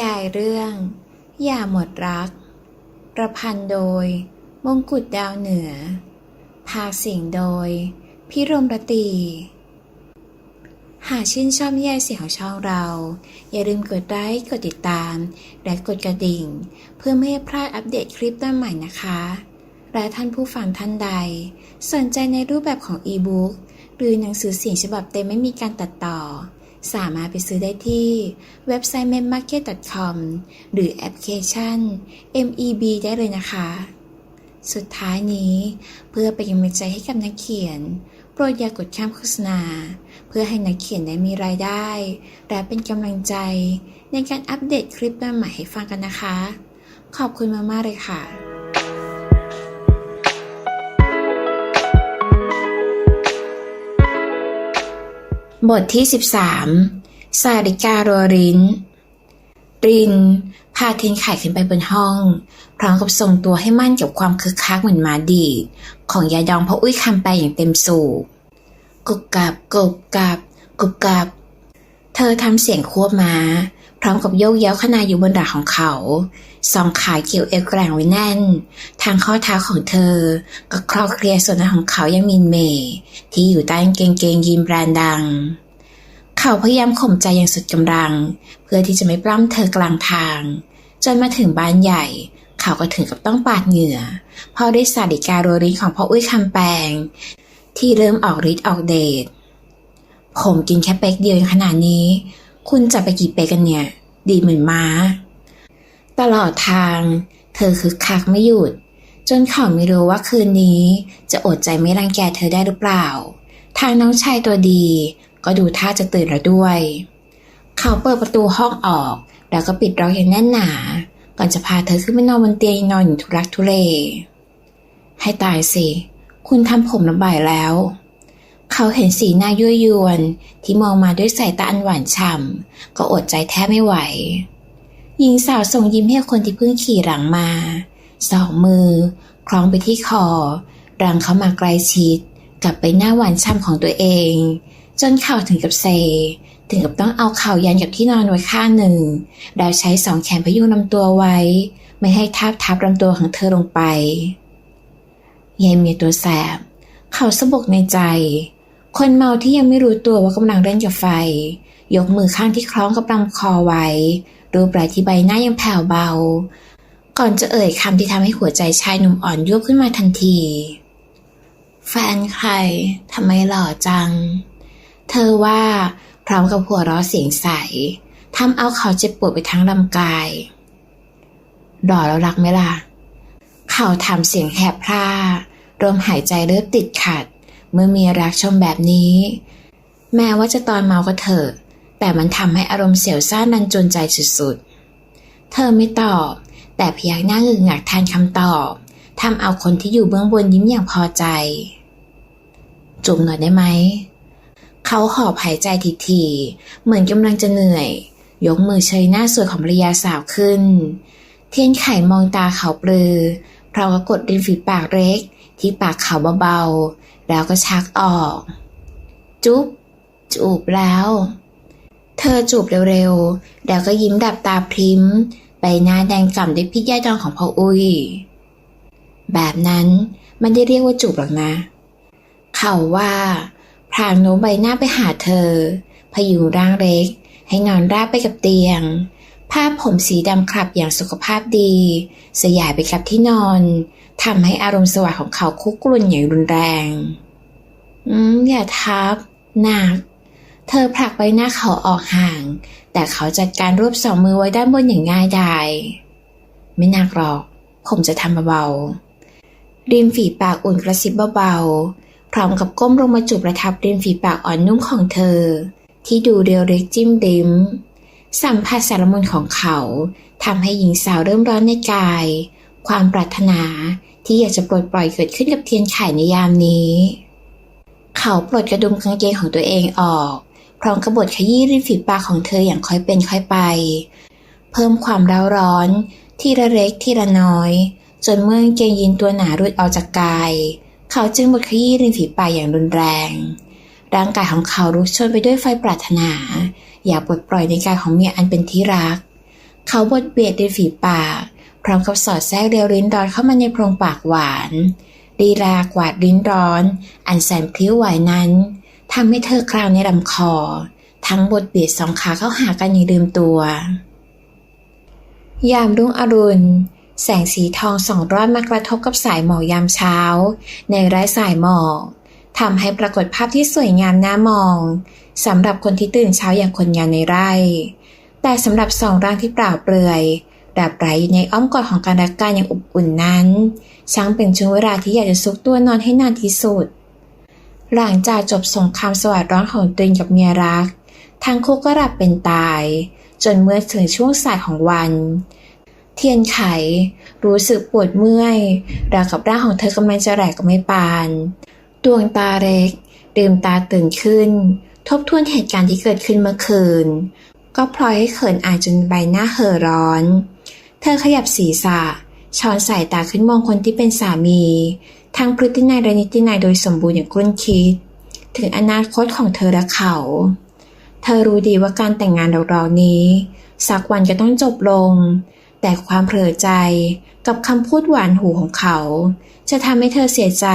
ยายเรื่อง อย่าหมดรัก ประพันธ์โดย มงกุฎดาวเหนือ ภาคสียงโดย พิรมรตี หากชื่นชอบนิยายเสียงของช่องเรา อย่าลืมกดไลค์ กดติดตาม และกดกระดิ่ง เพื่อไม่ให้พลาดอัปเดตคลิปต้นใหม่นะคะ และท่านผู้ฟังท่านใด สนใจในรูปแบบของอีบุ๊กหรือหนังสือเสียงฉบับเต็มไม่มีการตัดต่อ สามารถไปซื้อได้ที่เว็บไซต์ m e m a r k e t c o m หรือแอปพลิเคชัน MEB ได้เลยนะคะ สุดท้ายนี้เพื่อเป็นกำลังใจให้กับนักเขียน โปรดอย่ากกดข้ามโฆษณา เพื่อให้นักเขียนได้มีรายได้ และเป็นกำลังใจในการอัปเดตคลิปใหม่ให้ฟังกันนะคะ ขอบคุณมากๆเลยค่ะ บทที่ 13 สาริกาโรรินริน พาเทนไข่ขึ้นไปบนห้อง พร้อมกับส่งตัวให้มั่นกับความคึกคักเหมือนมาดีดของยายดองพระอุ้ยคำไปอย่างเต็มสูบกบกับกบกับกบกับ เธอทำเสียงควบม้า พร้อมกับโยกเย้าขนาอยู่บนหลังของเขาสองขาเกี่ยวเอวแกร่งไว้แน่น ทางข้อเท้าของเธอ ก็คลอเคลียส่วนหน้าของเขายังมินเมย์ที่อยู่ใต้เกงเกงยีนแบรนด์ดัง เขาพยายามข่มใจอย่างสุดกำลัง เพื่อที่จะไม่ปล้ำเธอกลางทาง จนมาถึงบ้านใหญ่ เขาก็ถึงกับต้องปาดเหงื่อเพราะได้สาดิการโรรินของพ่ออุ้ยคำแปลงที่เริ่มออกฤทธิ์ออกเดชผมกินแค่เป๊กเดียวขนาดนี้ คุณจะไปกี่เป๊กกันเนี่ย ดีเหมือนม้า ตลอดทาง เธอคึกคักไม่หยุด จนเขาไม่รู้ว่าคืนนี้ จะอดใจไม่รังแกเธอได้หรือเปล่า ทางน้องชายตัวดี ก็ดูท่าจะตื่นแล้วด้วย เขาเปิดประตูห้องออก แล้วก็ปิดล็อกอย่างแน่นหนา ก่อนจะพาเธอขึ้นไปนอนบนเตียงนอนอย่างทุรักทุเล ให้ตายสิ คุณทำผมลำบากแล้ว เขาเห็นสีหน้ายั่วยวนที่มองมาด้วยสายตาอันหวานฉ่ำก็อดใจแทบไม่ไหว หญิงสาวส่งยิ้มให้คนที่เพิ่งขี่หลังมา สองมือ คล้องไปที่คอรังเขามาใกล้ชิดกับไปหน้าหวานฉ่ำของตัวเอง จนเข่าถึงกับเซ ถึงกับต้องเอาเข่ายันกับที่นอนไว้ข้างหนึ่งแล้วใช้สองแขนพยุงลำตัวไว้ ไม่ให้ทับทับลำตัวของเธอลงไปยายเมียตัวแสบ เขาสะบกในใจ คนเมาที่ยังไม่รู้ตัวว่ากำลังเล่นกับไฟ ยกมือข้างที่คล้องกับลำคอไว้ รูปไหล่ที่ใบหน้ายังแผ่วเบา ก่อนจะเอ่ยคำที่ทำให้หัวใจชายหนุ่มอ่อนยวบขึ้นมาทันที แฟนใครทำไมหล่อจัง เธอว่าพร้อมกับหัวเราะเสียงใสทำเอาเขาเจ็บปวดไปทั้งลำกายหล่อแล้วรักไหมล่ะ เขาถามเสียงแหบพร่าลมหายใจเริ่มติดขัด เมื่อมีรักชมแบบนี้ แม้ว่าจะตอนเมาก็เถอะ แต่มันทำให้อารมณ์เสียวซ่านนันจนใจสุดๆ เธอไม่ตอบ แต่พยักหน้างึงงักแทนคำตอบทำเอาคนที่อยู่เบื้องบนยิ้มอย่างพอใจ จุ่มหน่อยได้ไหม เขาหอบหายใจทีๆเหมือนกำลังจะเหนื่อย ยกมือเชยหน้าสวยของภรรยาสาวขึ้น เทียนไข่มองตาเขาปลือพร้อมกับกดริมฝีปากเล็ก ที่ปากเขาเบาๆ แล้วก็ชักออก จุ๊บจูบแล้ว เธอจูบเร็วๆ แล้วก็ยิ้มดับตาพริ้มใบหน้าแดงกล่ำด้วยพิษยาดองของพ่ออุ้ย แบบนั้นมันได้เรียกว่าจูบหรอกนะ เขาว่าพรางโน้มใบหน้าไปหาเธอ พยุงร่างเล็ก ให้นอนราบไปกับเตียง ผ้าผมสีดำคลับอย่างสุขภาพดี สยายไปกับที่นอนทำให้อารมณ์สว่างของเขาคุกกรุ่นอย่างรุนแรง อืมอย่าทับหนัก เธอผลักใบหน้าเขาออกห่าง แต่เขาจัดการรวบสองมือไว้ด้านบนอย่างง่ายดายไม่หนักหรอก ผมจะทำเบาๆริมฝีปากอุ่นกระซิบเบาๆพร้อมกับก้มลงมาจูบประทับริมฝีปากอ่อนนุ่มของเธอ ที่ดูเรียวเล็กจิ้มดิม สัมผัสสารมุนของเขาทำให้หญิงสาวเริ่มร้อนในกาย ความปรารถนาที่อยากจะปลดปล่อยเกิดขึ้นกับเทียนไข่ในยามนี้ เขาปลดกระดุมกางเกงของตัวเองออก พร้อมกระบดขยี้ริมฝีปากของเธออย่างค่อยเป็นค่อยไป เพิ่มความร้าวร้อน ทีละเล็กทีละน้อย จนเมื่อกางเกงยีนตัวหนารุดออกจากกาย เขาจึงบดขยี้ริมฝีปากอย่างรุนแรง ร่างกายของเขาลุกชนไปด้วยไฟปรารถนา อยากปลดปล่อยในกายของเมียอันเป็นที่รัก เขาบดเบียดริมฝีปาก พร้อมกับสอดแทรกเรียวลิ้นร้อนเข้ามาในโพรงปากหวาน ลีลากวาดลิ้นร้อน อันแสนพลิ้วไหวนั้นทำให้เธอคราวในลำคอ ทั้งบดเบียดสองขาเข้าหากันอย่างลืมตัว ยามรุ่งอรุณ แสงสีทองส่องรอนมากระทบกับสายหมอกยามเช้า ในไร้สายหมอกทำให้ปรากฏภาพที่สวยงามน่ามองสำหรับคนที่ตื่นเช้าอย่างคนงานในไร่ แต่สำหรับสองร่างที่เปล่าเปลือย ดับไรอยู่ในอ้อมกอดของการรักกันอย่างอบอุ่นนั้น ช่างเป็นช่วงเวลาที่อยากจะซุกตัวนอนให้นานที่สุด หลังจากจบสงครามสวัสดร้อนของตนกับเมียรัก ทั้งคู่ก็หลับเป็นตาย จนเมื่อถึงช่วงสายของวัน เทียนไข รู้สึกปวดเมื่อยราวกับร่างของเธอกำลังจะแหลกก็ไม่ปาน ดวงตาเล็กลืมตาตื่นขึ้น ทบทวนเหตุการณ์ที่เกิดขึ้นเมื่อคืน ก็พลอยให้เขินอายจนใบหน้าเห่อร้อน เธอขยับศีรษะช้อนสายตาขึ้นมองคนที่เป็นสามี ทั้งพฤตินัยและนิตินัยโดยสมบูรณ์อย่างครุ่นคิด ถึงอนาคตของเธอและเขา เธอรู้ดีว่าการแต่งงานเราๆนี้ สักวันจะต้องจบลง แต่ความเผลอใจกับคำพูดหวานหูของเขา จะทำให้เธอเสียใจ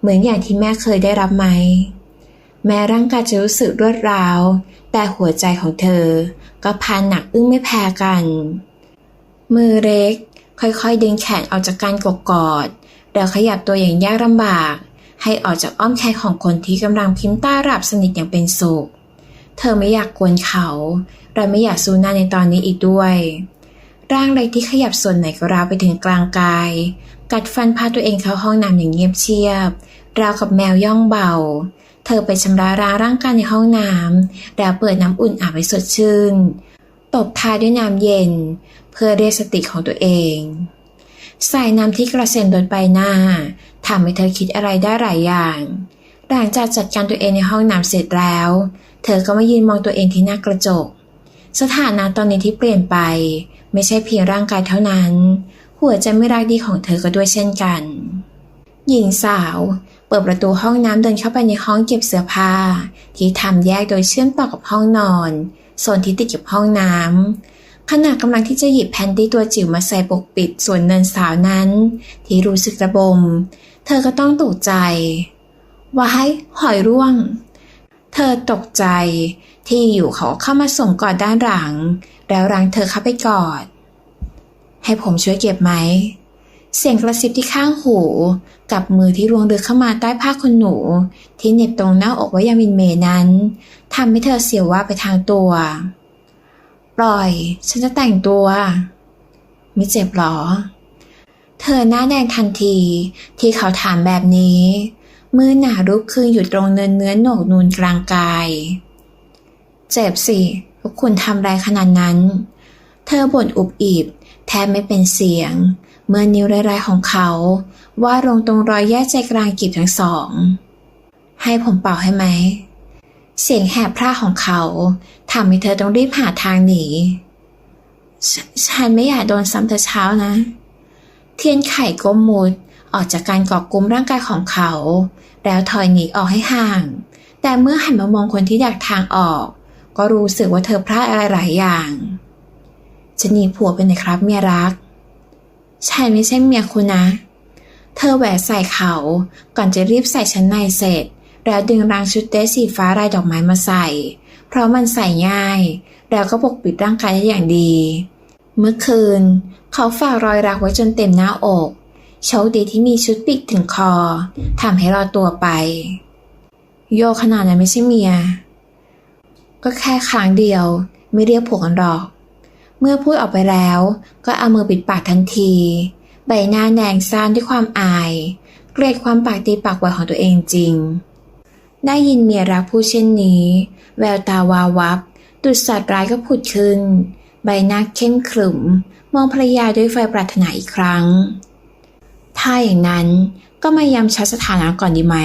เหมือนอย่างที่แม่เคยได้รับไหม แม้ร่างกายจะรู้สึกรวดร้าว แต่หัวใจของเธอก็พันหนักอึ้งไม่แพ้กัน มือเล็ก ค่อยๆ ดึงแขนออกจากการกกอด แล้วขยับตัวอย่างยากลำบาก ให้ออกจากอ้อมแขนของคนที่กำลังพิมพ์ตาหลับสนิทอย่างเป็นสุข เธอไม่อยากกวนเขา และไม่อยากสู้หน้าในตอนนี้อีกด้วย ร่างเล็กที่ขยับส่วนไหนก็ราวไปถึงกลางกาย กัดฟันพาตัวเองเข้าห้องน้ำอย่างเงียบเชียบ ราวกับแมวย่องเบา เธอไปชำระล้างร่างกายในห้องน้ำแล้วเปิดน้ำอุ่นอาบให้สดชื่น บท้ายด้วยน้ำเย็น เพื่อเรียกสติของตัวเอง สายน้ำที่กระเซ็นโดนใบหน้าทำให้เธอคิดอะไรได้หลายอย่าง หลังจากจัดการตัวเองในห้องน้ำเสร็จแล้ว เธอก็มายืนมองตัวเองที่หน้ากระจก สถานะตอนนี้ที่เปลี่ยนไป ไม่ใช่เพียงร่างกายเท่านั้น หัวใจไม่รักดีของเธอก็ด้วยเช่นกัน หญิงสาว เปิดประตูห้องน้ำเดินเข้าไปในห้องเก็บเสื้อผ้า ที่ทำแยกโดยเชื่อมต่อกับห้องนอน ส่วนที่ติดกับห้องน้ำขณะกำลังที่จะหยิบแผ่นที่ตัวจิ๋วมาใส่ปกปิดส่วนเนินสาวนั้น ที่รู้สึกระบม เธอก็ต้องตกใจว้ายหอยร่วง เธอตกใจ ที่อยู่เขาเข้ามาส่งกอดด้านหลัง แล้วรังเธอเข้าไปกอด ให้ผมช่วยเก็บไหม เสียงกระซิบที่ข้างหู กับมือที่ลวงลึกเข้ามาใต้ผ้าขนหนู ที่เหน็บตรงหน้าอกไว้ยางมินเมนั้นทำให้เธอเสียวว่าไปทางตัว ปล่อย ฉันจะแต่งตัว ไม่เจ็บหรอ เธอหน้าแดงทันที ที่เขาถามแบบนี้ มือหนารุกคืออยู่ตรงเนินเนื้อโหนกนูนกลางกาย เจ็บสิพวกคุณทำแรงขนาดนั้น เธอบ่นอุบอิบแทบไม่เป็นเสียง เมื่อนิ้วรายๆของเขาว่าลงตรงรอยแยกใจกลางกีบทั้งสอง ให้ผมเป่าให้ไหม เสียงแหบพร่าของเขาทำให้เธอต้องรีบหาทางหนีฉฉันไม่อยากโดนซ้ำแต่เช้านะ เทียนไข่ก้มมุดออกจากการเกาะกลุ่มร่างกายของเขา แล้วถอยหนีออกให้ห่าง แต่เมื่อหันมามองคนที่ดักทางออก ก็รู้สึกว่าเธอพลาดอะไรหลายอย่างจะหนีผัวไปไหนครับเมียรัก ฉันไม่ใช่เมียคุณนะ เธอแหวะใส่เขา ก่อนจะรีบใส่ชั้นในเสร็จ แล้วดึงรางชุดเดรสสีฟ้าลายดอกไม้มาใส่ เพราะมันใส่ง่าย แล้วก็ปกปิดร่างกายได้อย่างดี เมื่อคืน เขาฝากรอยรักไว้จนเต็มหน้าอกโชคดีที่มีชุดปิดถึงคอทำให้รอตัวไป โยขนาดนั้นไม่ใช่เมีย ก็แค่ครั้งเดียวไม่เรียกผัวกันหรอก เมื่อพูดออกไปแล้ว ก็เอามือปิดปากทันที ใบหน้าแดงซ่านด้วยความอาย เกลียดความปากตีปากไวของตัวเองจริง ได้ยินเมียรักพูดเช่นนี้ แววตาวาววับ ดุดสัตว์ร้ายก็ผุดขึ้น ใบหน้าเข้มขรึม มองภรรยาด้วยไฟปรารถนาอีกครั้ง ถ้าอย่างนั้นก็มายำชัดสถานะก่อนดีไหม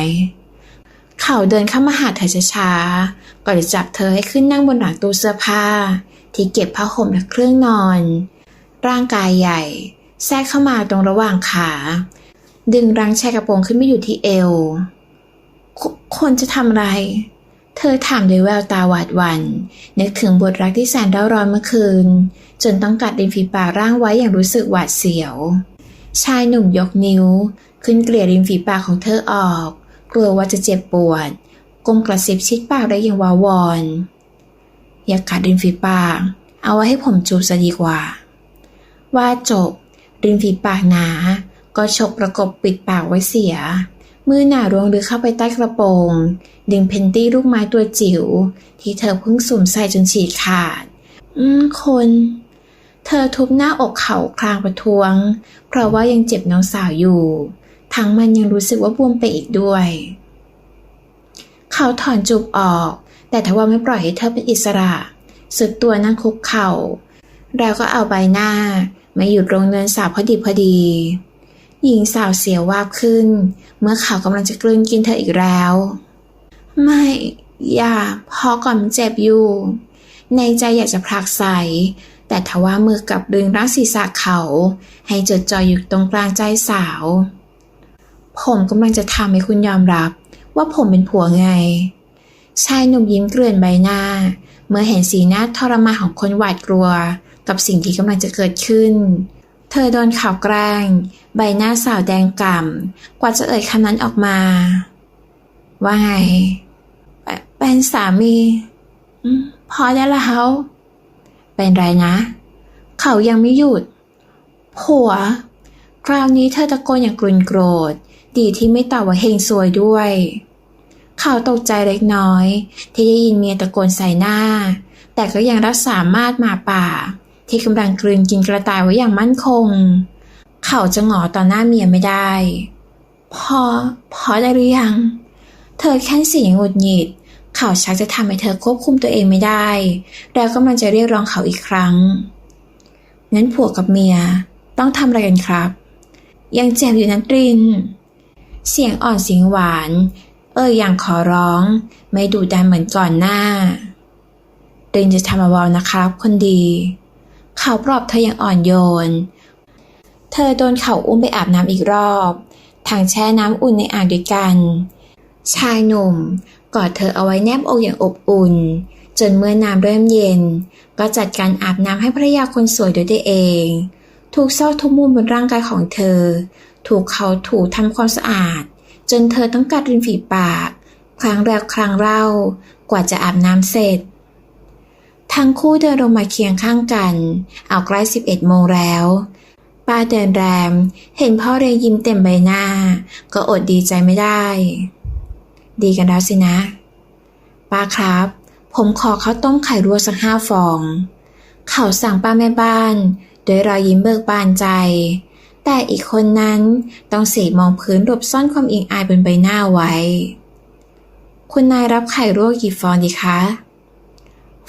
เขาเดินเข้ามาหาเธอช้าๆก่อนจะจับเธอให้ขึ้นนั่งบนหลังตู้เสื้อผ้า ที่เก็บผ้าห่มและเครื่องนอน ร่างกายใหญ่ แทรกเข้ามาตรงระหว่างขา ดึงรังชายกระโปรงขึ้นไม่อยู่ที่เอวคคนจะทำอะไร เธอถามด้วยแววตาหวาดหวัน่นนึกถึงบทรักที่แสนเร่าร้อนเมื่อคืน จนต้องกัดริมฝีปากร่างไว้อย่างรู้สึกหวาดเสียว ชายหนุ่มยกนิ้ว ขึ้นเกลี่ยริมฝีปากของเธอออก กลัวว่าจะเจ็บปวดก้มกระซิบชิดปากได้อย่างวาวอน อย่ากัดริมฝีปาก เอาไว้ให้ผมจูบซะดีกว่า ว่าจบ ริมฝีปากหนา ก็ฉกประกบปิดปากไว้เสีย มือหนาร่วงลึกเข้าไปใต้กระโปรง ดึงเพนตี้ลูกไม้ตัวจิ๋ว ที่เธอเพิ่งสวมใส่จนฉีกขาด อืมคน เธอทุบหน้าอกเขาคลางประท้วง เพราะว่ายังเจ็บน้องสาวอยู่ ทั้งมันยังรู้สึกว่าบวมไปอีกด้วย เขาถอนจูบออก แต่ทว่าไม่ปล่อยให้เธอเป็นอิสระ สุดตัวนั่งคุกเข่าแล้วก็เอาใบหน้า มาหยุดลงเนินสาวพอดีพอดี หญิงสาวเสียววาบขึ้น เมื่อเขากำลังจะกลืนกินเธออีกแล้ว ไม่ อย่าพอก่อนมันเจ็บอยู่ ในใจอยากจะผลักใส่แต่ทว่ามือกลับดึงร่างศีรษะเขา ให้จดจ่ออยู่ตรงกลางใจสาว ผมกำลังจะทำให้คุณยอมรับ ว่าผมเป็นผัวไง ชายหนุ่มยิ้มเกลื่อนใบหน้า เมื่อเห็นสีหน้าทรมานของคนหวาดกลัว กับสิ่งที่กำลังจะเกิดขึ้น เธอโดนข่าวแกล้ง ใบหน้าสาวแดงก่ำกว่าจะเอ่ยคำนั้นออกมา ว่าไง เป็นสามีพอได้แล้วเป็นไรนะ เขายังไม่หยุด ผัว คราวนี้เธอตะโกนอย่างกรุนโกรธ ดีที่ไม่ตอบว่าเฮงซวยด้วย เขาตกใจเล็กน้อย ที่ได้ยินเมียตะโกนใส่หน้า แต่ก็ยังรักษามาดหมาป่า ที่กำลังกลืนกินกระต่ายไว้อย่างมั่นคง เขาจะหงอต่อหน้าเมียไม่ได้ พอ พอได้หรือยัง เธอแค่เสียงหงุดหงิด เขาชักจะทำให้เธอควบคุมตัวเองไม่ได้ แล้วกำลังจะเรียกร้องเขาอีกครั้ง งั้นผัวกับเมียต้องทำอะไรกันครับ ยังเจ็บอยู่นั้นตริน เสียงอ่อนเสียงหวาน เอ่ยอย่างขอร้อง ไม่ดุดันเหมือนก่อนหน้าตรินจะทำเบาๆนะครับ คนดี เขาปลอบเธออย่างอ่อนโยน เธอโดนเขาอุ้มไปอาบน้ำอีกรอบทางแช่น้ำอุ่นในอ่างด้วยกัน ชายหนุ่มกอดเธอเอาไว้แนบอกอย่างอบอุ่น จนเมื่อน้ำเริ่มเย็น ก็จัดการอาบน้ำให้ภรรยาคนสวยด้วยตัวเอง ถูกซอกทุกมุมบนร่างกายของเธอ ถูกเขาถูทำความสะอาด จนเธอต้องกัดริมฝีปาก ครั้งแล้วครั้งเล่ากว่าจะอาบน้ำเสร็จ ทั้งคู่เดินลงมาเคียงข้างกัน เอาใกล้11โมงแล้วป้าเดินแรม เห็นพ่อเรยยิ้มเต็มใบหน้า ก็อดดีใจไม่ได้ ดีกันแล้วสินะ ป้าครับ ผมขอข้าวต้มไข่รวสักห้าฟอง เขาสั่งป้าแม่บ้าน โดยรอยยิ้มเบิกบานใจ แต่อีกคนนั้นต้องเสกมองพื้นหลบซ่อนความอิงอายบนใบหน้าไว้ คุณนายรับไข่รวกกี่ฟองดีคะ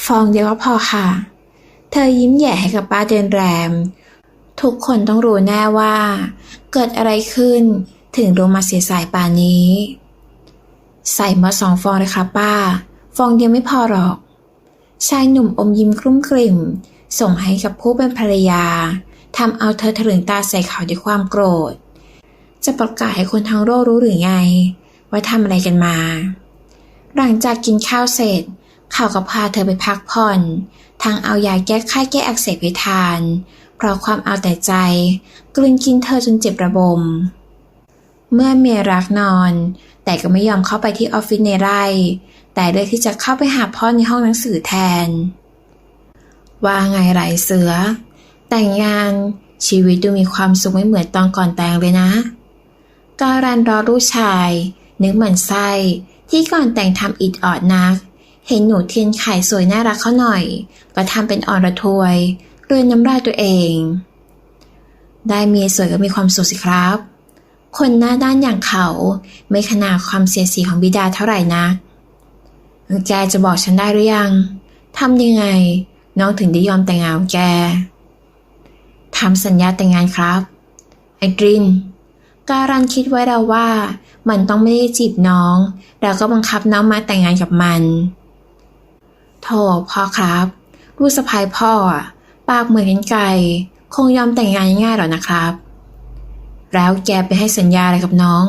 ฟองเดียวก็พอค่ะ เธอยิ้มแย่ให้กับป้าเดินแรม ทุกคนต้องรู้แน่ว่า เกิดอะไรขึ้นถึงลงมาเสียสายป่านนี้ ใส่มาสองฟองเลยครับป้า ฟองเดียวไม่พอหรอก ชายหนุ่มอมยิ้มกลุ้มกลิ่ม ส่งให้กับผู้เป็นภรรยา ทำเอาเธอถลึงตาใส่เขาด้วยความโกรธ จะประกาศให้คนทั้งโลกรู้หรือไง ว่าทำอะไรกันมา หลังจากกินข้าวเสร็จ เขาก็พาเธอไปพักผ่อนทางเอายาแก้ไข้แก้อักเสบให้ทาน เพราะความเอาแต่ใจ กลืนกินเธอจนเจ็บระบม เมื่อเมียรักนอน แต่ก็ไม่ยอมเข้าไปที่ออฟฟิศในไร่ แต่เลือกที่จะเข้าไปหาพ่อในห้องหนังสือแทน ว่าไงไรเสือ แต่งงานชีวิตดูมีความสุขไม่เหมือนตอนก่อนแต่งเลยนะ การันรอลูกชาย นึกเหมือนไส้ที่ก่อนแต่งทำอิดออดนัก เห็นหนูเทียนไข่สวยน่ารักเขาหน่อย ก็ทำเป็นอ่อนระทวยเรือนน้ำลายตัวเอง ได้เมียสวยก็มีความสุขสิครับ คนหน้าด้านอย่างเขาไม่ขนาดความเสียสีของบิดาเท่าไหร่นะแกจะบอกฉันได้หรือยังทำยังไง น้องถึงได้ยอมแต่งงานกับแกำสัญญาแต่งงานครับ ไอดริน การันคิดไว้แล้วว่า มันต้องไม่ได้จีบน้อง แล้วก็บังคับน้องมาแต่งงานกับมันโธ่พ่อครับ ลูกสะพายพ่อ ปากเหมือนกันไก่ คงยอมแต่งงานง่ายๆหรอนะครับ แล้วแกไปให้สัญญาอะไรกับน้อง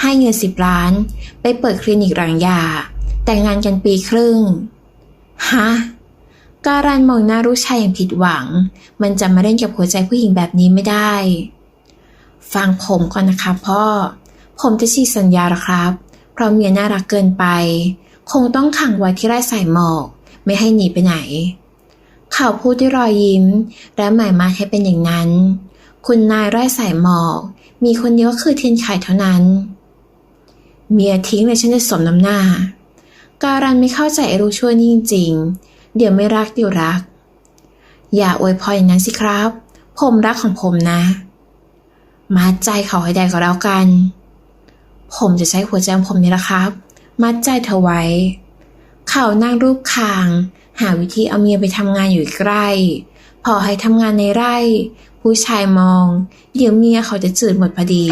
ให้เงินสิบล้าน ไปเปิดคลินิกหลังยา แต่งงานกันปีครึ่ง ฮะ การันมองหน้าลูกชายอย่างผิดหวัง มันจะมาเล่นกับหัวใจผู้หญิงแบบนี้ไม่ได้ ฟังผมก่อนนะครับพ่อ ผมจะฉีกสัญญาละครับ เพราะเมียน่ารักเกินไป คงต้องขังไว้ที่ไร่สายหมอก ไม่ให้หนีไปไหน เขาพูดด้วยรอยยิ้ม และหมายมาให้เป็นอย่างนั้น คุณนายไร่สายหมอก มีคนเดียวก็คือเทียนไข่เท่านั้น เมียทิ้งเลยฉันจะสมน้ำหน้า การันไม่เข้าใจไอ้รู้ชั่วนี่จริงๆ เดี๋ยวไม่รักเดี๋ยวรัก อย่าอวยพรอย่างนั้นสิครับ ผมรักของผมนะ มัดใจเขาให้ได้ก็แล้วกัน ผมจะใช้หัวใจของผมนี่แหละครับ มัดใจเธอไว้ เขานั่งรูปคาง หาวิธีเอาเมียไปทำงานอยู่ใกล้ พอให้ทำงานในไร่ ผู้ชายมอง เดี๋ยวเมียเขาจะจืดหมดพอดี